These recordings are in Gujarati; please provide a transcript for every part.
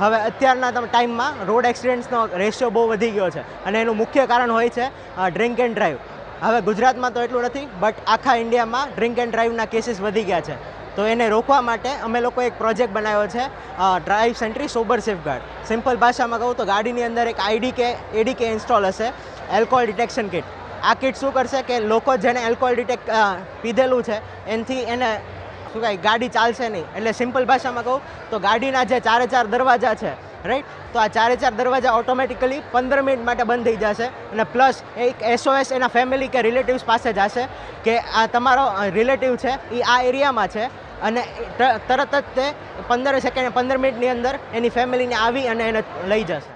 હવે અત્યારના તમે ટાઈમમાં રોડ એક્સિડન્ટ્સનો રેશિયો બહુ વધી ગયો છે અને એનું મુખ્ય કારણ હોય છે ડ્રિંક એન્ડ ડ્રાઈવ. હવે ગુજરાતમાં તો એટલું નથી, બટ આખા ઇન્ડિયામાં ડ્રિંક એન્ડ ડ્રાઈવના કેસીસ વધી ગયા છે. તો એને રોકવા માટે અમે લોકો એક પ્રોજેક્ટ બનાવ્યો છે drive sentry sober safeguard. Simple ભાષામાં કહું તો ગાડીની અંદર એક આઈડી કે, એડી કે ઇન્સ્ટોલ હશે, એલ્કોહોલ ડિટેક્શન કિટ. આ કિટ શું કરશે કે લોકો જેને એલ્કોહોલ ડિટેક્ટ પીધેલું છે, એનાથી એને શું કહે ગાડી ચાલશે નહીં. એટલે સિમ્પલ ભાષામાં કહું તો ગાડીના જે ચારે ચાર દરવાજા છે રાઈટ તો આ ચારે ચાર દરવાજા ઓટોમેટિકલી પંદર મિનિટ માટે બંધ થઈ જશે. અને પ્લસ એક એસઓએસ એના ફેમિલી કે રિલેટિવ્સ પાસે જશે કે આ તમારો રિલેટિવ છે એ આ એરિયામાં છે. અને તરત જ તે પંદર સેકન્ડ પંદર મિનિટની અંદર એની ફેમિલીને આવી અને એને લઈ જશે.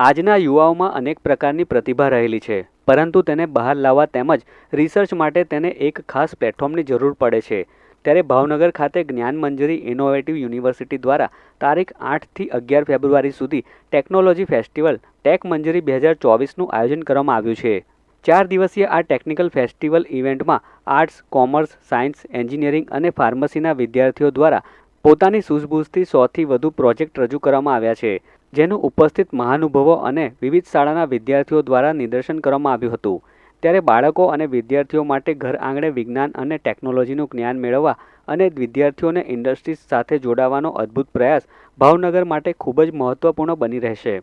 આજના યુવાઓમાં અનેક પ્રકારની પ્રતિભા રહેલી છે, પરંતુ તેને બહાર લાવવા તેમજ રિસર્ચ માટે તેને એક ખાસ પ્લેટફોર્મની જરૂર પડે છે. ત્યારે ભાવનગર ખાતે જ્ઞાન મંજરી ઇનોવેટિવ યુનિવર્સિટી દ્વારા તારીખ આઠથી અગિયાર ફેબ્રુઆરી સુધી ટેકનોલોજી ફેસ્ટિવલ ટેક મંજરી બે હજાર ચોવીસનું આયોજન કરવામાં આવ્યું છે. ચાર દિવસીય આ ટેકનિકલ ફેસ્ટિવલ ઇવેન્ટમાં આર્ટ્સ, કોમર્સ, સાયન્સ, એન્જિનિયરિંગ અને ફાર્મસીના વિદ્યાર્થીઓ દ્વારા પોતાની સૂઝબૂઝથી સોથી વધુ પ્રોજેક્ટ રજૂ કરવામાં આવ્યા છે. જેનું ઉપસ્થિત મહાનુભવો અને વિવિધ શાળાના વિદ્યાર્થીઓ દ્વારા નિદર્શન કરવામાં આવ્યું હતું. ત્યારે બાળકો અને વિદ્યાર્થીઓ માટે ઘર આંગણે વિજ્ઞાન અને ટેકનોલોજીનું જ્ઞાન મેળવવા અને વિદ્યાર્થીઓને ઇન્ડસ્ટ્રીઝ સાથે જોડાવાનો અદ્ભુત પ્રયાસ ભાવનગર માટે ખૂબ જ મહત્વપૂર્ણ બની રહેશે.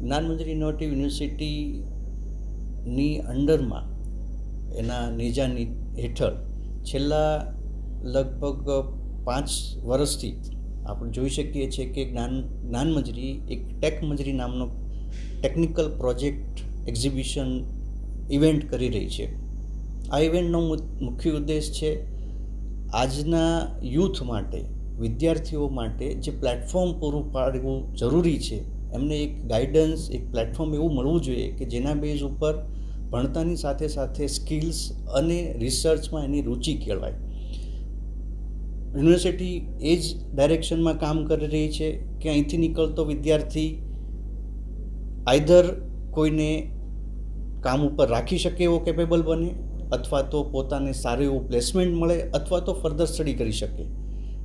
જ્ઞાનમંત્રી ઇનોવેટિવ યુનિવર્સિટીની અંડરમાં એના નિજાની હેઠળ છેલ્લા લગભગ પાંચ વર્ષથી આપણે જોઈ શકીએ છીએ કે જ્ઞાન જ્ઞાન મંજરી એક ટેક મંજરી નામનો ટેકનિકલ પ્રોજેક્ટ એક્ઝિબિશન ઇવેન્ટ કરી રહી છે. આ ઇવેન્ટનો મુખ્ય ઉદ્દેશ છે આજના યુથ માટે, વિદ્યાર્થીઓ માટે જે પ્લેટફોર્મ પૂરું પાડવું જરૂરી છે, એમને એક ગાઈડન્સ એક પ્લેટફોર્મ એવું મળવું જોઈએ કે જેના બેઝ ઉપર ભણતાની સાથે સાથે સ્કિલ્સ અને રિસર્ચમાં એની રુચિ કેળવાય. યુનિવર્સિટી એ જ ડાયરેક્શનમાં કામ કરી રહી છે કે અહીંથી નીકળતો વિદ્યાર્થી આઈધર કોઈને કામ ઉપર રાખી શકે એવો કેપેબલ બને અથવા તો પોતાને સારું એવું પ્લેસમેન્ટ મળે અથવા તો ફર્ધર સ્ટડી કરી શકે.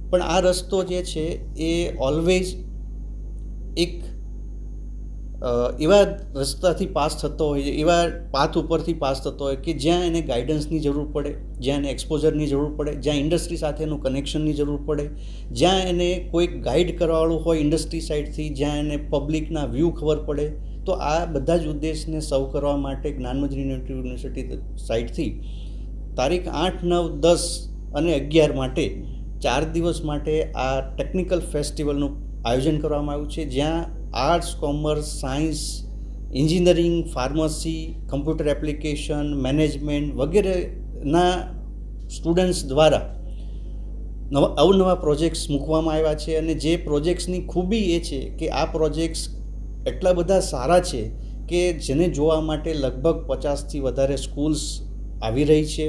પણ આ રસ્તો જે છે એ ઓલવેઝ એક એવા રસ્તાથી પાસ થતો હોય એવા પાથ ઉપરથી પાસ થતો હોય કે જ્યાં એને ગાઈડન્સની જરૂર પડે, જ્યાં એને એક્સપોઝરની જરૂર પડે, જ્યાં ઇન્ડસ્ટ્રી સાથેનું કનેક્શનની જરૂર પડે, જ્યાં એને કોઈક ગાઈડ કરવાવાળું હોય ઇન્ડસ્ટ્રી સાઈડથી જ્યાં એને પબ્લિકના વ્યૂ ખબર પડે, તો આ બધા જ ઉદ્દેશને સર્વ કરવા માટે જ્ઞાનમંજરી યુનિવર્સિટી સાઈડથી તારીખ આઠ, નવ, દસ અને અગિયાર માટે ચાર દિવસ માટે આ ટેકનિકલ ફેસ્ટિવલનું આયોજન કરવામાં આવ્યું છે, જ્યાં arts commerce science engineering pharmacy computer application management વગેરેના સ્ટુડન્ટ્સ દ્વારા નવા, અવનવા પ્રોજેક્ટ્સ મૂકવામાં આવ્યા છે અને જે પ્રોજેક્ટ્સની ખૂબી એ છે કે આ પ્રોજેક્ટ્સ એટલા બધા સારા છે કે જેને જોવા માટે લગભગ પચાસથી વધારે સ્કૂલ્સ આવી રહી છે.